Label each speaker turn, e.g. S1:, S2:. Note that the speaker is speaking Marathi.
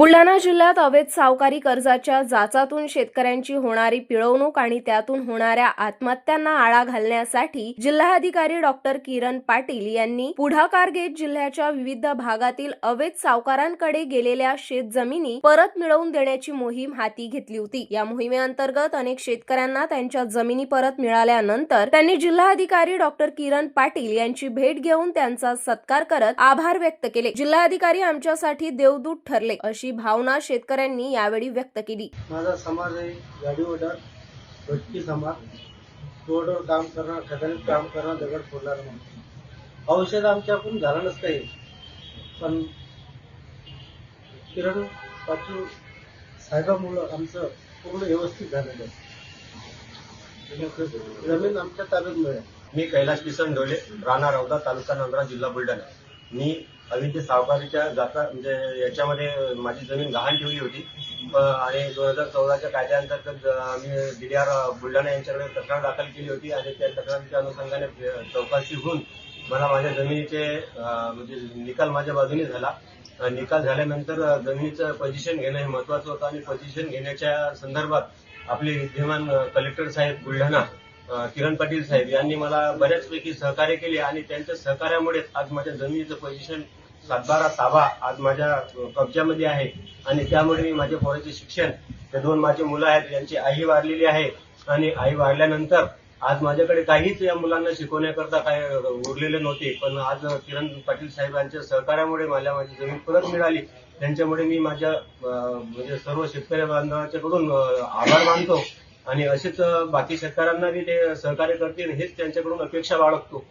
S1: बुलढाणा जिल्ह्यात अवैध सावकारी कर्जाच्या जाचातून शेतकऱ्यांची होणारी पिळवणूक आणि त्यातून होणाऱ्या आत्महत्यांना आळा घालण्यासाठी जिल्हाधिकारी डॉक्टर किरण पाटील यांनी पुढाकार घेत जिल्ह्याच्या विविध भागातील अवैध सावकारांकडे गेलेल्या शेतजमिनी परत मिळवून देण्याची मोहीम हाती घेतली होती. या मोहिमेअंतर्गत अनेक शेतकऱ्यांना त्यांच्या जमिनी परत मिळाल्यानंतर त्यांनी जिल्हाधिकारी डॉक्टर किरण पाटील यांची भेट घेऊन त्यांचा सत्कार करत आभार व्यक्त केले. जिल्हाधिकारी आमच्यासाठी देवदूत ठरले अशी भावना शेतकऱ्यांनी यावेळी व्यक्त केली.
S2: माझा समाज आहे गाडी ओढर भटकी समाज रोडवर काम करणं खदानीत काम करणं दगड फोडणार नाही औषध आमच्याकडून झालं नसतं हे पण किरण पाटील साहेबामुळं आमचं पूर्ण व्यवस्थित झालेलं आहे. जमीन आमच्या ताब्यात मिळेल.
S3: मी कैलास किसन डोले राणा रौदा तालुका नंदुरा जिल्हा बुलढाणा. मी अविद्य सावकारीच्या जाता म्हणजे याच्यामध्ये माझी जमीन गहाण ठेवली होती. आणि दोन हजार चौदाच्या कायद्याअंतर्गत आम्ही मी डी आर बुलढाणा यांच्याकडे तक्रार दाखल केली होती आणि त्या तक्रारीच्या अनुषंगाने चौकशी होऊन मला माझ्या जमिनीचे म्हणजे निकाल माझ्या बाजूने झाला. निकाल झाल्यानंतर जमिनीचं पोझिशन घेणं हे महत्वाचं होतं आणि पोझिशन घेण्याच्या संदर्भात आपले विद्यमान कलेक्टर साहेब बुलढाणा किरण पाटील साहेब यांनी मला बऱ्याचपैकी सहकार्य केले आणि त्यांच्या सहकार्यामुळे आज माझ्या जमिनीचं पोझिशन सातबारा ताबा आज माझ्या कब्जामध्ये आहे. आणि त्यामुळे मी माझ्या पोराचे शिक्षण ते दोन माझे मुलं आहेत यांची आई वारलेली आहे. आणि आई वारल्यानंतर आज माझ्याकडे काहीच या मुलांना शिकवण्याकरता काय उरलेले नव्हते. पण आज किरण पाटील साहेबांच्या सहकार्यामुळे मला माझी जमीन परत मिळाली. त्यांच्यामुळे मी माझ्या म्हणजे सर्व शेतकरी बांधवांच्याकडून आभार मानतो. आणि असेच बाकी शेतकऱ्यांना बी ते सहकार्य करतील हेच त्यांच्याकडून अपेक्षा बाळगतो.